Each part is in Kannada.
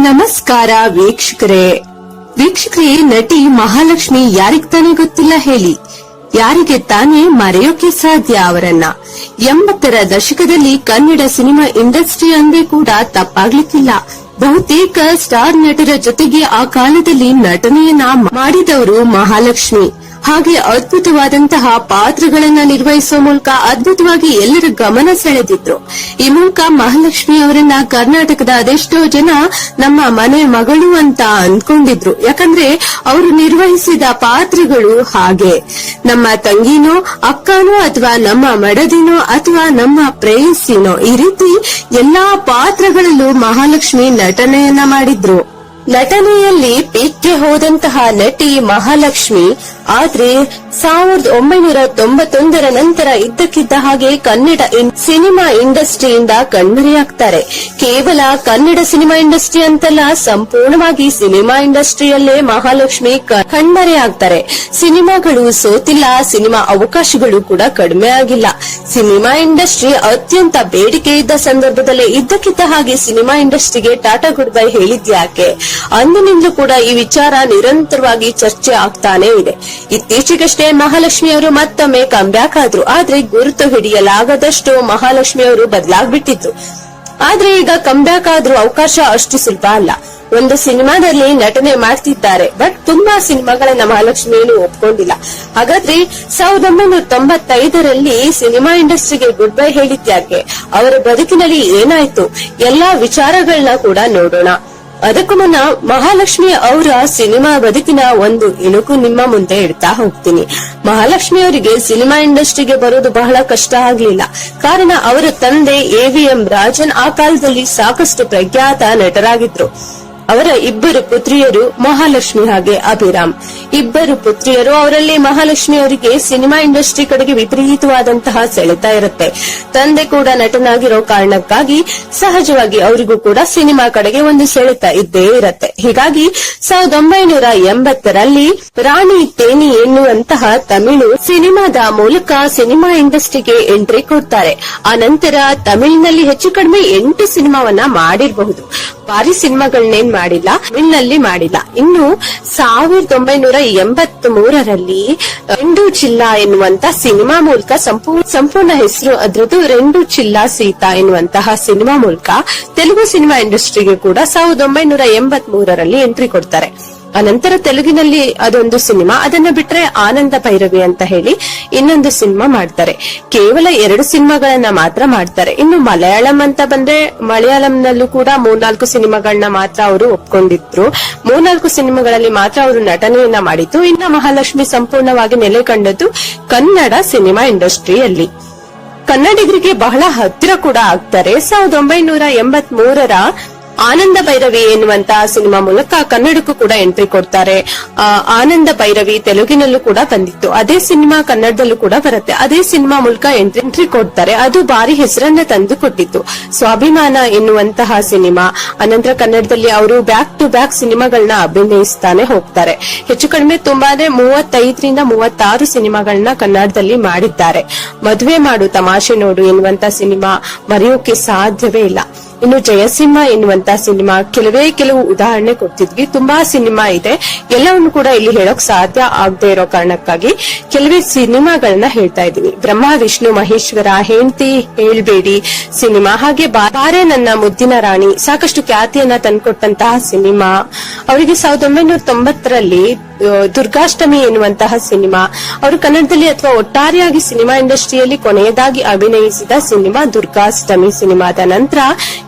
ನಮಸ್ಕಾರ ವೀಕ್ಷಕರೇ. ವೀಕ್ಷಕರೇ, ನಟಿ ಮಹಾಲಕ್ಷ್ಮಿ ಯಾರಿಗ್ ತಾನೇ ಗೊತ್ತಿಲ್ಲ ಹೇಳಿ. ಯಾರಿಗೆ ತಾನೇ ಮರೆಯೋಕೆ ಸಾಧ್ಯ ಅವರನ್ನ. ಎಂಬತ್ತರ ದಶಕದಲ್ಲಿ ಕನ್ನಡ ಸಿನಿಮಾ ಇಂಡಸ್ಟ್ರಿ ಅಂದೇ ಕೂಡ ತಪ್ಪಾಗ್ಲಿಕ್ಕಿಲ್ಲ. ಬಹುತೇಕ ಸ್ಟಾರ್ ನಟರ ಜೊತೆಗೆ ಆ ಕಾಲದಲ್ಲಿ ನಟನೆಯನ್ನ ಮಾಡಿದವರು ಮಹಾಲಕ್ಷ್ಮಿ. ಹಾಗೆ ಅದ್ಭುತವಾದಂತಹ ಪಾತ್ರಗಳನ್ನ ನಿರ್ವಹಿಸುವ ಮೂಲಕ ಅದ್ಭುತವಾಗಿ ಎಲ್ಲರ ಗಮನ ಸೆಳೆದಿದ್ರು. ಈ ಮೂಲಕ ಮಹಾಲಕ್ಷ್ಮಿ ಅವರನ್ನ ಕರ್ನಾಟಕದ ಅದೆಷ್ಟೋ ಜನ ನಮ್ಮ ಮನೆ ಮಗಳು ಅಂತ ಅಂದ್ಕೊಂಡಿದ್ರು ಯಾಕಂದ್ರೆ ಅವರು ನಿರ್ವಹಿಸಿದ ಪಾತ್ರಗಳು ಹಾಗೆ. ನಮ್ಮ ತಂಗಿನೋ, ಅಕ್ಕನೋ ಅಥವಾ ನಮ್ಮ ಮಡದಿನೋ ಅಥವಾ ನಮ್ಮ ಪ್ರೇಯಸಿನೋ ಈ ರೀತಿ ಎಲ್ಲಾ ಪಾತ್ರಗಳಲ್ಲೂ ಮಹಾಲಕ್ಷ್ಮಿ ನಟನೆಯನ್ನ ಮಾಡಿದ್ರು. ನಟನೆಯಲ್ಲಿ ಪೀಕ್ಗೆ ಹೋದಂತಹ ನಟಿ ಮಹಾಲಕ್ಷ್ಮಿ, ಆದ್ರೆ ಸಾವಿರದ ಒಂಬೈನೂರ ತೊಂಬತ್ತೊಂದರ ನಂತರ ಇದ್ದಕ್ಕಿದ್ದ ಹಾಗೆ ಕನ್ನಡ ಸಿನಿಮಾ ಇಂಡಸ್ಟ್ರಿಯಿಂದ ಕಣ್ಮರೆಯಾಗ್ತಾರೆ. ಕೇವಲ ಕನ್ನಡ ಸಿನಿಮಾ ಇಂಡಸ್ಟ್ರಿ ಅಂತಲ್ಲ, ಸಂಪೂರ್ಣವಾಗಿ ಸಿನಿಮಾ ಇಂಡಸ್ಟ್ರಿಯಲ್ಲೇ ಮಹಾಲಕ್ಷ್ಮಿ ಕಣ್ಮರೆಯಾಗ್ತಾರೆ. ಸಿನಿಮಾಗಳು ಸೋತಿಲ್ಲ, ಸಿನಿಮಾ ಅವಕಾಶಗಳು ಕೂಡ ಕಡಿಮೆ ಆಗಿಲ್ಲ. ಸಿನಿಮಾ ಇಂಡಸ್ಟ್ರಿ ಅತ್ಯಂತ ಬೇಡಿಕೆ ಇದ್ದ ಸಂದರ್ಭದಲ್ಲೇ ಇದ್ದಕ್ಕಿದ್ದ ಹಾಗೆ ಸಿನಿಮಾ ಇಂಡಸ್ಟ್ರಿಗೆ ಟಾಟಾ ಗುಡ್ ಬೈ ಹೇಳಿದ್ಯಾಕೆ? ಅಂದಿನಿಂದಲೂ ಕೂಡ ಈ ವಿಚಾರ ನಿರಂತರವಾಗಿ ಚರ್ಚೆ ಆಗ್ತಾನೆ ಇದೆ. ಇತ್ತೀಚೆಗಷ್ಟೇ ಮಹಾಲಕ್ಷ್ಮಿ ಅವರು ಮತ್ತೊಮ್ಮೆ ಕಂಬ್ಯಾಕ್ ಆದ್ರು. ಆದ್ರೆ ಗುರುತು ಹಿಡಿಯಲಾಗದಷ್ಟು ಮಹಾಲಕ್ಷ್ಮಿ ಅವರು ಬದಲಾಗ್ಬಿಟ್ಟಿದ್ರು. ಆದ್ರೆ ಈಗ ಕಂಬ್ಯಾಕ್ ಆದ್ರೂ ಅವಕಾಶ ಅಷ್ಟು ಸುಲಭ ಅಲ್ಲ. ಒಂದು ಸಿನಿಮಾದಲ್ಲಿ ನಟನೆ ಮಾಡ್ತಿದ್ದಾರೆ. ಬಟ್ ತುಂಬಾ ಸಿನಿಮಾಗಳನ್ನ ಮಹಾಲಕ್ಷ್ಮಿಯನ್ನು ಒಪ್ಕೊಂಡಿಲ್ಲ. ಹಾಗಾದ್ರೆ ಸಾವಿರದ ಒಂಬೈನೂರ ತೊಂಬತ್ತೈದರಲ್ಲಿ ಸಿನಿಮಾ ಇಂಡಸ್ಟ್ರಿಗೆ ಗುಡ್ ಬೈ ಹೇಳಿದ್ಯಾಕೆ? ಅವರ ಬದುಕಿನಲ್ಲಿ ಏನಾಯ್ತು? ಎಲ್ಲಾ ವಿಚಾರಗಳನ್ನ ಕೂಡ ನೋಡೋಣ. ಅದಕ್ಕೂ ಮುನ್ನ ಮಹಾಲಕ್ಷ್ಮಿ ಅವರ ಸಿನಿಮಾ ಬದುಕಿನ ಒಂದು ಇಣುಕು ನಿಮ್ಮ ಮುಂದೆ ಇಡ್ತಾ ಹೋಗ್ತೀನಿ. ಮಹಾಲಕ್ಷ್ಮಿ ಅವರಿಗೆ ಸಿನಿಮಾ ಇಂಡಸ್ಟ್ರಿಗೆ ಬರೋದು ಬಹಳ ಕಷ್ಟ ಆಗ್ಲಿಲ್ಲ. ಕಾರಣ ಅವರ ತಂದೆ ಎವಿಎಂ ರಾಜನ್ ಆ ಕಾಲದಲ್ಲಿ ಸಾಕಷ್ಟು ಪ್ರಖ್ಯಾತ ನಟರಾಗಿದ್ರು. ಅವರ ಇಬ್ಬರು ಪುತ್ರಿಯರು ಮಹಾಲಕ್ಷ್ಮಿ ಹಾಗೆ ಅಭಿರಾಮ್. ಇಬ್ಬರು ಪುತ್ರಿಯರು ಅವರಲ್ಲಿ ಮಹಾಲಕ್ಷ್ಮಿ ಅವರಿಗೆ ಸಿನಿಮಾ ಇಂಡಸ್ಟ್ರಿ ಕಡೆಗೆ ವಿಪರೀತವಾದಂತಹ ಸೆಳೆತ ಇರುತ್ತೆ. ತಂದೆ ಕೂಡ ನಟನಾಗಿರೋ ಕಾರಣಕ್ಕಾಗಿ ಸಹಜವಾಗಿ ಅವರಿಗೂ ಕೂಡ ಸಿನಿಮಾ ಕಡೆಗೆ ಒಂದು ಸೆಳೆತ ಇದ್ದೇ ಇರುತ್ತೆ. ಹೀಗಾಗಿ ಸಾವಿರದ ಒಂಬೈನೂರ ಎಂಬತ್ತರಲ್ಲಿ ರಾಣಿ ತೇನಿ ಎನ್ನುವಂತಹ ತಮಿಳು ಸಿನಿಮಾದ ಮೂಲಕ ಸಿನಿಮಾ ಇಂಡಸ್ಟ್ರಿಗೆ ಎಂಟ್ರಿ ಕೊಡ್ತಾರೆ. ಆ ನಂತರ ತಮಿಳಿನಲ್ಲಿ ಹೆಚ್ಚು ಕಡಿಮೆ ಎಂಟು ಸಿನಿಮಾವನ್ನ ಮಾಡಿರಬಹುದು. ಭಾರಿ ಸಿನಿಮಾಗಳನ್ನೇನ್ ಮಾಡಿಲ್ಲ ತಮಿಳಿನಲ್ಲಿ ಮಾಡಿಲ್ಲ. ಇನ್ನು ಸಾವಿರದ ಒಂಬೈನೂರ ಎಂಬತ್ ಮೂರರಲ್ಲಿ ರೆಂಡು ಚಿಲ್ಲಾ ಎನ್ನುವಂತ ಸಿನಿಮಾ ಮೂಲಕ ಸಂಪೂರ್ಣ ಸಂಪೂರ್ಣ ಹೆಸರು ಅದ್ರದ್ದು ರೆಂಡು ಚಿಲ್ಲಾ ಸೀತಾ ಎನ್ನುವಂತಹ ಸಿನಿಮಾ ಮೂಲಕ ತೆಲುಗು ಸಿನಿಮಾ ಇಂಡಸ್ಟ್ರಿಗೆ ಕೂಡ ಸಾವಿರದ ಒಂಬೈನೂರ ಎಂಬತ್ ಮೂರರಲ್ಲಿ ಎಂಟ್ರಿ ಕೊಡ್ತಾರೆ. ಅನಂತರ ತೆಲುಗಿನಲ್ಲಿ ಅದೊಂದು ಸಿನಿಮಾ. ಅದನ್ನ ಬಿಟ್ರೆ ಆನಂದ ಭೈರವಿ ಅಂತ ಹೇಳಿ ಇನ್ನೊಂದು ಸಿನಿಮಾ ಮಾಡ್ತಾರೆ. ಕೇವಲ ಎರಡು ಸಿನಿಮಾಗಳನ್ನ ಮಾತ್ರ ಮಾಡ್ತಾರೆ. ಇನ್ನು ಮಲಯಾಳಂ ಅಂತ ಬಂದ್ರೆ ಮಲಯಾಳಂನಲ್ಲೂ ಕೂಡ ಮೂರ್ನಾಲ್ಕು ಸಿನಿಮಾಗಳನ್ನ ಮಾತ್ರ ಅವರು ಒಪ್ಕೊಂಡಿದ್ರು. ಮೂರ್ನಾಲ್ಕು ಸಿನಿಮಾಗಳಲ್ಲಿ ಮಾತ್ರ ಅವರು ನಟನೆಯನ್ನ ಮಾಡಿದ್ದು. ಇನ್ನ ಮಹಾಲಕ್ಷ್ಮಿ ಸಂಪೂರ್ಣವಾಗಿ ನೆಲೆ ಕಂಡದ್ದು ಕನ್ನಡ ಸಿನಿಮಾ ಇಂಡಸ್ಟ್ರಿಯಲ್ಲಿ. ಕನ್ನಡಿಗರಿಗೆ ಬಹಳ ಹತ್ತಿರ ಕೂಡ ಆಗ್ತಾರೆ. ಸಾವಿರದ ಒಂಬೈನೂರ ಎಂಬತ್ ಮೂರರ ಆನಂದ ಭೈರವಿ ಎನ್ನುವಂತಹ ಸಿನಿಮಾ ಮೂಲಕ ಕನ್ನಡಕ್ಕೂ ಕೂಡ ಎಂಟ್ರಿ ಕೊಡ್ತಾರೆ. ಆನಂದ ಭೈರವಿ ತೆಲುಗಿನಲ್ಲೂ ಕೂಡ ಬಂದಿತ್ತು. ಅದೇ ಸಿನಿಮಾ ಕನ್ನಡದಲ್ಲೂ ಕೂಡ ಬರುತ್ತೆ. ಅದೇ ಸಿನಿಮಾ ಮೂಲಕ ಎಂಟ್ರಿ ಕೊಡ್ತಾರೆ. ಅದು ಭಾರಿ ಹೆಸರನ್ನ ತಂದು ಕೊಟ್ಟಿತ್ತು. ಸ್ವಾಭಿಮಾನ ಎನ್ನುವಂತಹ ಸಿನಿಮಾ. ಅನಂತರ ಕನ್ನಡದಲ್ಲಿ ಅವರು ಬ್ಯಾಕ್ ಟು ಬ್ಯಾಕ್ ಸಿನಿಮಾಗಳನ್ನ ಅಭಿನಯಿಸ್ತಾನೆ ಹೋಗ್ತಾರೆ. ಹೆಚ್ಚು ಕಡಿಮೆ ತುಂಬಾನೇ ಮೂವತ್ತೈದರಿಂದ ಮೂವತ್ತಾರು ಸಿನಿಮಾಗಳನ್ನ ಕನ್ನಡದಲ್ಲಿ ಮಾಡಿದ್ದಾರೆ. ಮದುವೆ ಮಾಡು ತಮಾಷೆ ನೋಡು ಎನ್ನುವಂತ ಸಿನಿಮಾ ಮರೆಯೋಕೆ ಸಾಧ್ಯವೇ ಇಲ್ಲ. ಇನ್ನು ಜಯಸಿಂಹ ಎನ್ನುವಂತ ಸಿನಿಮಾ ಕೆಲವೇ ಕೆಲವು ಉದಾಹರಣೆ ಕೊಡ್ತಿದ್ವಿ. ತುಂಬಾ ಸಿನಿಮಾ ಇದೆ. ಎಲ್ಲವನ್ನು ಕೂಡ ಇಲ್ಲಿ ಹೇಳೋಕ್ ಸಾಧ್ಯ ಆಗದೆ ಇರೋ ಕಾರಣಕ್ಕಾಗಿ ಕೆಲವೇ ಸಿನಿಮಾಗಳನ್ನ ಹೇಳ್ತಾ ಇದೀನಿ ಬ್ರಹ್ಮ, ವಿಷ್ಣು, ಮಹೇಶ್ವರ, ಹೆಂಡತಿ ಹೇಳ್ಬೇಡಿ ಸಿನಿಮಾ. ಹಾಗೆ ಬಾರೆ ನನ್ನ ಮುದ್ದಿನ ರಾಣಿ ಸಾಕಷ್ಟು ಖ್ಯಾತಿಯನ್ನ ತಂದ್ಕೊಟ್ಟಂತಹ ಸಿನಿಮಾ. ಅವರಿಗೆ ಸಾವಿರದ ಒಂಬೈನೂರ ತೊಂಬತ್ತರಲ್ಲಿ ದುರ್ಗಾಷ್ಟಮಿ ಎನ್ನುವಂತಹ ಸಿನಿಮಾ. ಅವರು ಕನ್ನಡದಲ್ಲಿ ಅಥವಾ ಒಟ್ಟಾರೆಯಾಗಿ ಸಿನಿಮಾ ಇಂಡಸ್ಟ್ರಿಯಲ್ಲಿ ಕೊನೆಯದಾಗಿ ಅಭಿನಯಿಸಿದ ಸಿನಿಮಾ ದುರ್ಗಾಷ್ಟಮಿ ಸಿನಿಮಾದ ನಂತರ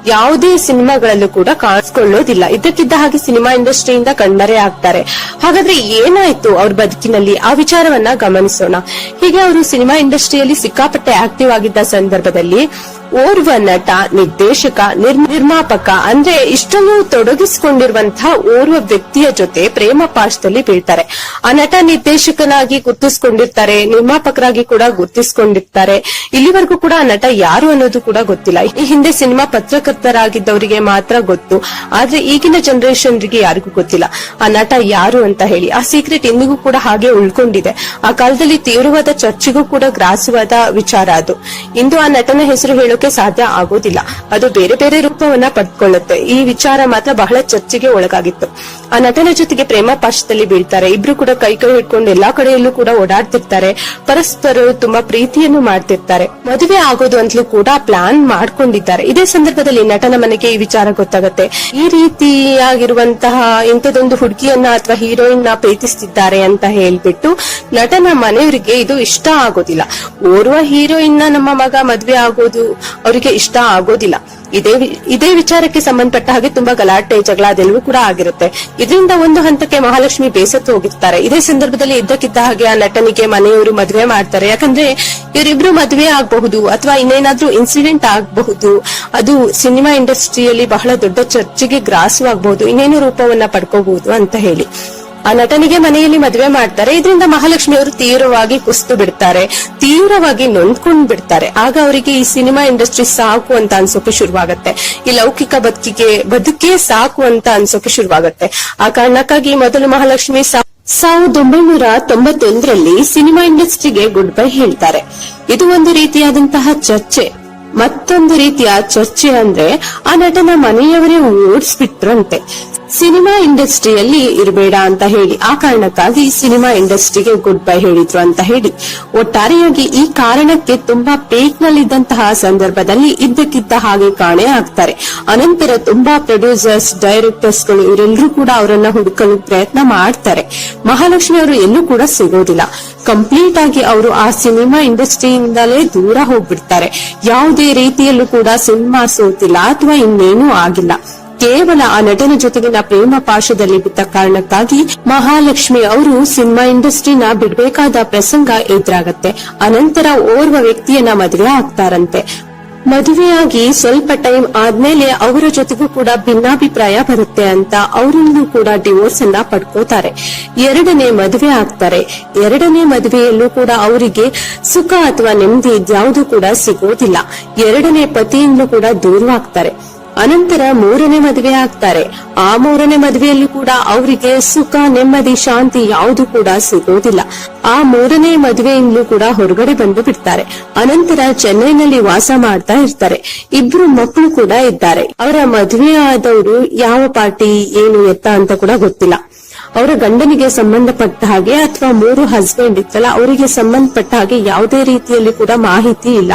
ಯಾವುದೇ ಸಿನಿಮಾಗಳಲ್ಲೂ ಕೂಡ ಕಾಣಿಸಿಕೊಳ್ಳೋದಿಲ್ಲ. ಇದ್ದಕ್ಕಿದ್ದ ಹಾಗೆ ಸಿನಿಮಾ ಇಂಡಸ್ಟ್ರಿಯಿಂದ ಕಣ್ಮರೆ ಆಗ್ತಾರೆ. ಹಾಗಾದ್ರೆ ಏನಾಯ್ತು ಅವ್ರ ಬದುಕಿನಲ್ಲಿ? ಆ ವಿಚಾರವನ್ನ ಗಮನಿಸೋಣ. ಹೀಗೆ ಅವರು ಸಿನಿಮಾ ಇಂಡಸ್ಟ್ರಿಯಲ್ಲಿ ಸಿಕ್ಕಾಪಟ್ಟೆ ಆಕ್ಟಿವ್ ಆಗಿದ್ದ ಸಂದರ್ಭದಲ್ಲಿ ಓರ್ವ ನಟ, ನಿರ್ದೇಶಕ ನಿರ್- ನಿರ್ಮಾಪಕ, ಅಂದ್ರೆ ಇಷ್ಟನ್ನು ತೊಡಗಿಸಿಕೊಂಡಿರುವಂತಹ ಓರ್ವ ವ್ಯಕ್ತಿಯ ಜೊತೆ ಪ್ರೇಮ ಪಾಶದಲ್ಲಿ ಬೀಳ್ತಾರೆ. ಆ ನಟ ನಿರ್ದೇಶಕನಾಗಿ ಗುರ್ತಿಸ್ಕೊಂಡಿರ್ತಾರೆ, ನಿರ್ಮಾಪಕರಾಗಿ ಕೂಡ ಗುರ್ತಿಸ್ಕೊಂಡಿರ್ತಾರೆ. ಇಲ್ಲಿವರೆಗೂ ಕೂಡ ಆ ನಟ ಯಾರು ಅನ್ನೋದು ಕೂಡ ಗೊತ್ತಿಲ್ಲ. ಈ ಹಿಂದೆ ಸಿನಿಮಾ ಪತ್ರಕರ್ತರಾಗಿದ್ದವರಿಗೆ ಮಾತ್ರ ಗೊತ್ತು. ಆದ್ರೆ ಈಗಿನ ಜನರೇಷನ್ಗೆ ಯಾರಿಗೂ ಗೊತ್ತಿಲ್ಲ. ಆ ನಟ ಯಾರು ಅಂತ ಹೇಳಿ. ಆ ಸೀಕ್ರೆಟ್ ಇಂದಿಗೂ ಕೂಡ ಹಾಗೆ ಉಳ್ಕೊಂಡಿದೆ. ಆ ಕಾಲದಲ್ಲಿ ತೀವ್ರವಾದ ಚರ್ಚೆಗೂ ಕೂಡ ಗ್ರಾಸವಾದ ವಿಚಾರ ಅದು. ಇಂದು ಆ ನಟನ ಹೆಸರು ಹೇಳೋಕೆ ಆಗೋಕೆ ಸಾಧ್ಯ ಆಗೋದಿಲ್ಲ. ಅದು ಬೇರೆ ಬೇರೆ ರೂಪವನ್ನ ಪಡ್ಕೊಳ್ಳುತ್ತೆ. ಈ ವಿಚಾರ ಮಾತ್ರ ಬಹಳ ಚರ್ಚೆಗೆ ಒಳಗಾಗಿತ್ತು. ಆ ನಟನ ಜೊತೆಗೆ ಪ್ರೇಮ ಪಾಶದಲ್ಲಿ ಬೀಳ್ತಾರೆ. ಇಬ್ರು ಕೂಡ ಕೈ ಕೈ ಹಿಡ್ಕೊಂಡು ಎಲ್ಲಾ ಕಡೆಯಲ್ಲೂ ಕೂಡ ಓಡಾಡ್ತಿರ್ತಾರೆ. ಪರಸ್ಪರರು ತುಂಬಾ ಪ್ರೀತಿಯನ್ನು ಮಾಡ್ತಿರ್ತಾರೆ. ಮದುವೆ ಆಗೋದು ಅಂತಲೂ ಕೂಡ ಪ್ಲಾನ್ ಮಾಡ್ಕೊಂಡಿದ್ದಾರೆ. ಇದೇ ಸಂದರ್ಭದಲ್ಲಿ ನಟನ ಮನೆಗೆ ಈ ವಿಚಾರ ಗೊತ್ತಾಗುತ್ತೆ. ಈ ರೀತಿಯಾಗಿರುವಂತಹ ಇಂಥದೊಂದು ಹುಡುಗಿಯನ್ನ ಅಥವಾ ಹೀರೋಯಿನ್ನ ಪ್ರೀತಿಸ್ತಿದ್ದಾರೆ ಅಂತ ಹೇಳ್ಬಿಟ್ಟು ನಟನ ಮನೆಯವರಿಗೆ ಇದು ಇಷ್ಟ ಆಗೋದಿಲ್ಲ. ಓರ್ವ ಹೀರೋಯಿನ್ನ ನಮ್ಮ ಮಗ ಮದ್ವೆ ಆಗೋದು ಅವರಿಗೆ ಇಷ್ಟ ಆಗೋದಿಲ್ಲ. ಇದೇ ಇದೇ ವಿಚಾರಕ್ಕೆ ಸಂಬಂಧಪಟ್ಟ ಹಾಗೆ ತುಂಬಾ ಗಲಾಟೆ, ಜಗಳ ಅದೆಲ್ಲವೂ ಕೂಡ ಆಗಿರುತ್ತೆ. ಇದರಿಂದ ಒಂದು ಹಂತಕ್ಕೆ ಮಹಾಲಕ್ಷ್ಮಿ ಬೇಸತ್ತು ಹೋಗಿರ್ತಾರೆ. ಇದೇ ಸಂದರ್ಭದಲ್ಲಿ ಇದ್ದಕ್ಕಿದ್ದ ಹಾಗೆ ಆ ನಟನಿಗೆ ಮನೆಯವರು ಮದುವೆ ಮಾಡ್ತಾರೆ. ಯಾಕಂದ್ರೆ ಇವರಿಬ್ರು ಮದುವೆ ಆಗಬಹುದು ಅಥವಾ ಇನ್ನೇನಾದ್ರೂ ಇನ್ಸಿಡೆಂಟ್ ಆಗಬಹುದು. ಅದು ಸಿನಿಮಾ ಇಂಡಸ್ಟ್ರಿಯಲ್ಲಿ ಬಹಳ ದೊಡ್ಡ ಚರ್ಚೆಗೆ ಗ್ರಾಸವಾಗಬಹುದು. ಇನ್ನೇನು ರೂಪವನ್ನ ಪಡ್ಕೋಬಹುದು ಅಂತ ಹೇಳಿ. ಆ ನಟನಿಗೆ ಮನೆಯಲ್ಲಿ ಮದುವೆ ಮಾಡ್ತಾರೆ. ಇದರಿಂದ ಮಹಾಲಕ್ಷ್ಮಿ ಅವರು ತೀವ್ರವಾಗಿ ಕುಸ್ತು ಬಿಡ್ತಾರೆ. ತೀವ್ರವಾಗಿ ನೊಂದ್ಕೊಂಡ್ ಬಿಡ್ತಾರೆ. ಆಗ ಅವರಿಗೆ ಈ ಸಿನಿಮಾ ಇಂಡಸ್ಟ್ರಿ ಸಾಕು ಅಂತ ಅನ್ಸೋಕೆ ಶುರುವಾಗತ್ತೆ. ಈ ಲೌಕಿಕ ಬದುಕಿಗೆ, ಬದುಕೇ ಸಾಕು ಅಂತ ಅನ್ಸೋಕೆ ಶುರುವಾಗತ್ತೆ. ಆ ಕಾರಣಕ್ಕಾಗಿ ಮೊದಲು ಮಹಾಲಕ್ಷ್ಮಿ ಸಾವಿರದ ಒಂಬೈನೂರ ತೊಂಬತ್ತೊಂದರಲ್ಲಿ ಸಿನಿಮಾ ಇಂಡಸ್ಟ್ರಿಗೆ ಗುಡ್ ಬೈ ಹೇಳ್ತಾರೆ. ಇದು ಒಂದು ರೀತಿಯಾದಂತಹ ಚರ್ಚೆ. ಮತ್ತೊಂದು ರೀತಿಯ ಚರ್ಚೆ ಅಂದ್ರೆ ಆ ನಟನ ಮನೆಯವರೇ ಓಡಿಸ್ಬಿಟ್ರಂತೆ. ಸಿನಿಮಾ ಇಂಡಸ್ಟ್ರಿಯಲ್ಲಿ ಇರಬೇಡ ಅಂತ ಹೇಳಿ, ಆ ಕಾರಣಕ್ಕಾಗಿ ಸಿನಿಮಾ ಇಂಡಸ್ಟ್ರಿಗೆ ಗುಡ್ ಬೈ ಹೇಳಿದ್ರು ಅಂತ ಹೇಳಿ. ಒಟ್ಟಾರೆಯಾಗಿ ಈ ಕಾರಣಕ್ಕೆ ತುಂಬಾ ಪೇಕ್ ನಲ್ಲಿದ್ದಂತಹ ಸಂದರ್ಭದಲ್ಲಿ ಇದ್ದಕ್ಕಿದ್ದ ಹಾಗೆ ಕಾಣೆ ಆಗ್ತಾರೆ. ಅನಂತರ ತುಂಬಾ ಪ್ರೊಡ್ಯೂಸರ್ಸ್ ಡೈರೆಕ್ಟರ್ಸ್ಗಳು ಇವರೆಲ್ಲರೂ ಕೂಡ ಅವರನ್ನ ಹುಡುಕಲು ಪ್ರಯತ್ನ ಮಾಡ್ತಾರೆ. ಮಹಾಲಕ್ಷ್ಮಿ ಅವರು ಎಲ್ಲೂ ಕೂಡ ಸಿಗೋದಿಲ್ಲ. ಕಂಪ್ಲೀಟ್ ಆಗಿ ಅವರು ಆ ಸಿನಿಮಾ ಇಂಡಸ್ಟ್ರಿಯಿಂದಲೇ ದೂರ ಹೋಗ್ಬಿಡ್ತಾರೆ. ಯಾವುದೇ ರೀತಿಯಲ್ಲೂ ಕೂಡ ಸಿನಿಮಾ ಸೋತಿಲ್ಲ, ಅಥವಾ ಇನ್ನೇನೂ ಆಗಿಲ್ಲ. ಕೇವಲ ಆ ನಟನ ಜೊತೆಗಿನ ಪ್ರೇಮ ಪಾಶದಲ್ಲಿ ಬಿದ್ದ ಕಾರಣಕ್ಕಾಗಿ ಮಹಾಲಕ್ಷ್ಮಿ ಅವರು ಸಿನಿಮಾ ಇಂಡಸ್ಟ್ರಿನ ಬಿಡಬೇಕಾದ ಪ್ರಸಂಗ ಎದುರಾಗತ್ತೆ. ಅನಂತರ ಓರ್ವ ವ್ಯಕ್ತಿಯನ್ನ ಮದುವೆ ಆಗ್ತಾರಂತೆ. ಮದುವೆಯಾಗಿ ಸ್ವಲ್ಪ ಟೈಮ್ ಆದ್ಮೇಲೆ ಅವರ ಜೊತೆಗೂ ಕೂಡ ಭಿನ್ನಾಭಿಪ್ರಾಯ ಬರುತ್ತೆ ಅಂತ ಅವರಲ್ಲೂ ಕೂಡ ಡಿವೋರ್ಸ್ ಅನ್ನ ಪಡ್ಕೋತಾರೆ. ಎರಡನೇ ಮದುವೆ ಆಗ್ತಾರೆ. ಎರಡನೇ ಮದುವೆಯಲ್ಲೂ ಕೂಡ ಅವರಿಗೆ ಸುಖ ಅಥವಾ ನೆಮ್ಮದಿ ಇದ್ಯಾವುದು ಕೂಡ ಸಿಗೋದಿಲ್ಲ. ಎರಡನೇ ಪತಿಯಿಂದಲೂ ಕೂಡ ದೂರವಾಗ್ತಾರೆ. ಅನಂತರ ಮೂರನೇ ಮದುವೆ ಆಗ್ತಾರೆ. ಆ ಮೂರನೇ ಮದುವೆಯಲ್ಲಿ ಕೂಡ ಅವರಿಗೆ ಸುಖ, ನೆಮ್ಮದಿ, ಶಾಂತಿ ಯಾವುದು ಕೂಡ ಸಿಗೋದಿಲ್ಲ. ಆ ಮೂರನೇ ಮದುವೆಯಿಂದಲೂ ಕೂಡ ಹೊರಗಡೆ ಬಂದು ಬಿಡ್ತಾರೆ. ಅನಂತರ ಚೆನ್ನೈನಲ್ಲಿ ವಾಸ ಮಾಡ್ತಾ ಇರ್ತಾರೆ. ಇಬ್ರು ಮಕ್ಕಳು ಕೂಡ ಇದ್ದಾರೆ. ಅವರ ಮದುವೆ ಆದವರು ಯಾವ ಪಾರ್ಟಿ, ಏನು, ಎತ್ತ ಅಂತ ಕೂಡ ಗೊತ್ತಿಲ್ಲ. ಅವರ ಗಂಡನಿಗೆ ಸಂಬಂಧಪಟ್ಟ ಹಾಗೆ ಅಥವಾ ಮೂರು ಹಸ್ಬೆಂಡ್ ಇತ್ತಲ್ಲ, ಅವರಿಗೆ ಸಂಬಂಧಪಟ್ಟ ಹಾಗೆ ಯಾವುದೇ ರೀತಿಯಲ್ಲಿ ಕೂಡ ಮಾಹಿತಿ ಇಲ್ಲ.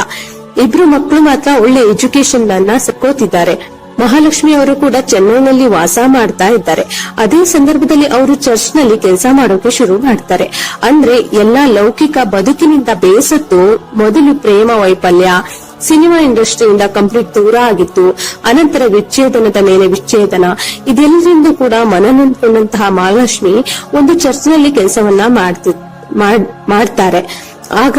ಇಬ್ರು ಮಕ್ಕಳು ಮಾತ್ರ ಒಳ್ಳೆ ಎಜುಕೇಶನ್ ಅನ್ನ ಸಕ್ಕೋತಿದ್ದಾರೆ. ಮಹಾಲಕ್ಷ್ಮಿ ಅವರು ಕೂಡ ಚೆನ್ನೈನಲ್ಲಿ ವಾಸ ಮಾಡ್ತಾ ಇದ್ದಾರೆ. ಅದೇ ಸಂದರ್ಭದಲ್ಲಿ ಅವರು ಚರ್ಚ್ನಲ್ಲಿ ಕೆಲಸ ಮಾಡೋಕೆ ಶುರು ಮಾಡ್ತಾರೆ. ಅಂದ್ರೆ ಎಲ್ಲಾ ಲೌಕಿಕ ಬದುಕಿನಿಂದ ಬೇಸತ್ತು ಮೊದಲು ಪ್ರೇಮ ವೈಫಲ್ಯ, ಸಿನಿಮಾ ಇಂಡಸ್ಟ್ರಿಯಿಂದ ಕಂಪ್ಲೀಟ್ ದೂರ ಆಗಿತ್ತು, ಅನಂತರ ವಿಚ್ಛೇದನದ ಮೇಲೆ ವಿಚ್ಛೇದನ, ಇದೆಲ್ಲರಿಂದ ಕೂಡ ಮನನೊಂದ್ಕೊಂಡಂತಹ ಮಹಾಲಕ್ಷ್ಮಿ ಒಂದು ಚರ್ಚ್ನಲ್ಲಿ ಕೆಲಸವನ್ನ ಮಾಡ್ತಿ, ಮಾಡ್- ಮಾಡ್ತಾರೆ. ಆಗ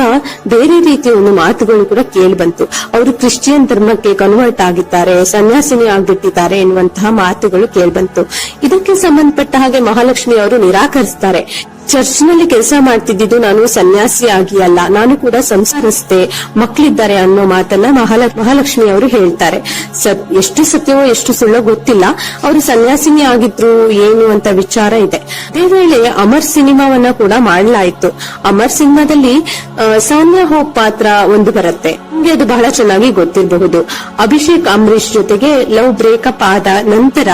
ಬೇರೆ ರೀತಿಯ ಒಂದು ಮಾತುಗಳು ಕೂಡ ಕೇಳಿ ಬಂತು. ಅವರು ಕ್ರಿಶ್ಚಿಯನ್ ಧರ್ಮಕ್ಕೆ ಕನ್ವರ್ಟ್ ಆಗಿದ್ದಾರೆ, ಸನ್ಯಾಸಿನಿ ಆಗ್ಬಿಟ್ಟಿದ್ದಾರೆ ಎನ್ನುವಂತಹ ಮಾತುಗಳು ಕೇಳ್ಬಂತು ಇದಕ್ಕೆ ಸಂಬಂಧಪಟ್ಟ ಹಾಗೆ ಮಹಾಲಕ್ಷ್ಮಿ ಅವರು ನಿರಾಕರಿಸ್ತಾರೆ. ಚರ್ಚ್ನಲ್ಲಿ ಕೆಲಸ ಮಾಡ್ತಿದ್ದು ನಾನು ಸನ್ಯಾಸಿ ಆಗಿ ಅಲ್ಲ, ನಾನು ಕೂಡ ಸಂಸಾರಸ್ತೆ ಮಕ್ಕಳಿದ್ದಾರೆ ಅನ್ನೋ ಮಾತನ್ನ ಮಹಾಲ, ಮಹಾಲಕ್ಷ್ಮಿ ಅವರು ಹೇಳ್ತಾರೆ. ಎಷ್ಟು ಸತ್ಯವೋ ಎಷ್ಟು ಸುಳ್ಳೋ ಗೊತ್ತಿಲ್ಲ. ಅವರು ಸನ್ಯಾಸಿನಿ ಆಗಿದ್ರು ಏನು ಅಂತ ವಿಚಾರ ಇದೆ. ಅದೇ ವೇಳೆ ಅಮರ್ ಸಿನಿಮಾವನ್ನ ಕೂಡ ಮಾಡಲಾಯಿತು. ಅಮರ್ ಸಿನಿಮಾದಲ್ಲಿ ಸಾನ್ಯಾ ಹೋಪ್ ಪಾತ್ರ ಒಂದು ಬರುತ್ತೆ. ನಿಮಗೆ ಅದು ಬಹಳ ಚೆನ್ನಾಗಿ ಗೊತ್ತಿರಬಹುದು. ಅಭಿಷೇಕ್ ಅಂಬರೀಶ್ ಜೊತೆಗೆ ಲವ್ ಬ್ರೇಕಪ್ ಆದ ನಂತರ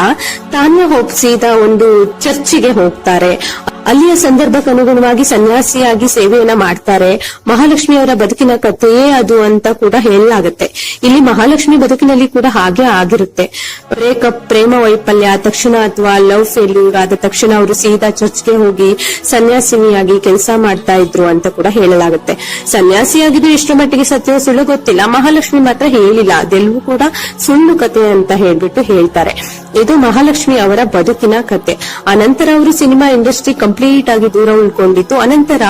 ತಾನ್ಯಾ ಹೋಪ್ ಸೀದಾ ಒಂದು ಚರ್ಚಿಗೆ ಹೋಗ್ತಾರೆ. ಅಲ್ಲಿಯ ಸಂದರ್ಭಕ್ಕೆ ಅನುಗುಣವಾಗಿ ಸನ್ಯಾಸಿಯಾಗಿ ಸೇವೆಯನ್ನ ಮಾಡ್ತಾರೆ. ಮಹಾಲಕ್ಷ್ಮಿಯವರ ಬದುಕಿನ ಕಥೆಯೇ ಅದು ಅಂತ ಕೂಡ ಹೇಳಲಾಗುತ್ತೆ. ಇಲ್ಲಿ ಮಹಾಲಕ್ಷ್ಮಿ ಬದುಕಿನಲ್ಲಿ ಕೂಡ ಹಾಗೆ ಆಗಿರುತ್ತೆ. ಬ್ರೇಕಪ್, ಪ್ರೇಮ, ವೈಫಲ್ಯ, ತಕ್ಷಣ ಅಥವಾ ಲವ್ ಫೇಲ್ಯೂರ್ ಆದ ತಕ್ಷಣ ಅವರು ಸೀದಾ ಚರ್ಚ್ಗೆ ಹೋಗಿ ಸನ್ಯಾಸಿನಿಯಾಗಿ ಕೆಲಸ ಮಾಡ್ತಾ ಇದ್ರು ಅಂತ ಕೂಡ ಹೇಳಲಾಗುತ್ತೆ. ಸನ್ಯಾಸಿಯಾಗಿದ್ದು ಎಷ್ಟು ಮಟ್ಟಿಗೆ ಸತ್ಯ ಸುಳ್ಳು ಗೊತ್ತಿಲ್ಲ. ಮಹಾಲಕ್ಷ್ಮಿ ಮಾತ್ರ ಹೇಳಿಲ್ಲ. ಅದೆಲ್ಲವೂ ಕೂಡ ಸುಳ್ಳು ಕತೆ ಅಂತ ಹೇಳ್ಬಿಟ್ಟು ಹೇಳ್ತಾರೆ. ಇದು ಮಹಾಲಕ್ಷ್ಮಿ ಅವರ ಬದುಕಿನ ಕತೆ. ಅನಂತರ ಅವರು ಸಿನಿಮಾ ಇಂಡಸ್ಟ್ರಿ ಕಂಪ್ಲೀಟ್ ಆಗಿ ದೂರ ಉಳ್ಕೊಂಡಿತ್ತು ಅನಂತರ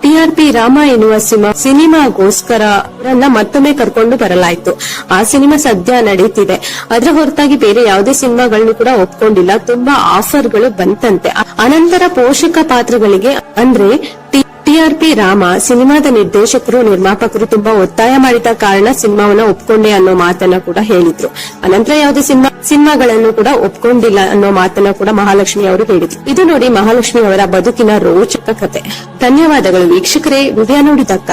ಟಿಆರ್ಪಿ ರಾಮ ಎನ್ನುವ ಸಿನಿಮಾ ಸಿನಿಮಾಗೋಸ್ಕರ ಅವರನ್ನ ಮತ್ತೊಮ್ಮೆ ಕರ್ಕೊಂಡು ಬರಲಾಯಿತು. ಆ ಸಿನಿಮಾ ಸದ್ಯ ನಡೀತಿದೆ. ಅದರ ಹೊರತಾಗಿ ಬೇರೆ ಯಾವುದೇ ಸಿನಿಮಾಗಳನ್ನು ಕೂಡ ಒಪ್ಕೊಂಡಿಲ್ಲ. ತುಂಬಾ ಆಫರ್ಗಳು ಬಂತಂತೆ. ಅನಂತರ ಪೋಷಕ ಪಾತ್ರಗಳಿಗೆ ಅಂದ್ರೆ ಟಿಆರ್ಪಿ ರಾಮ ಸಿನಿಮಾದ ನಿರ್ದೇಶಕರು, ನಿರ್ಮಾಪಕರು ತುಂಬಾ ಒತ್ತಾಯ ಮಾಡಿದ ಕಾರಣ ಸಿನಿಮಾವನ್ನ ಒಪ್ಕೊಂಡೆ ಅನ್ನೋ ಮಾತನ್ನ ಕೂಡ ಹೇಳಿದ್ರು. ಅನಂತರ ಯಾವುದೇ ಸಿನಿಮಾ, ಸಿನಿಮಾಗಳನ್ನು ಕೂಡ ಒಪ್ಕೊಂಡಿಲ್ಲ ಅನ್ನೋ ಮಾತನ್ನ ಕೂಡ ಮಹಾಲಕ್ಷ್ಮಿ ಅವರು ಹೇಳಿದ್ರು. ಇದು ನೋಡಿ ಮಹಾಲಕ್ಷ್ಮಿ ಅವರ ಬದುಕಿನ ರೋಚಕ ಕತೆ. ಧನ್ಯವಾದಗಳು ವೀಕ್ಷಕರೇ, ವಿಡಿಯೋ ನೋಡಿದಕ್ಕಾಗಿ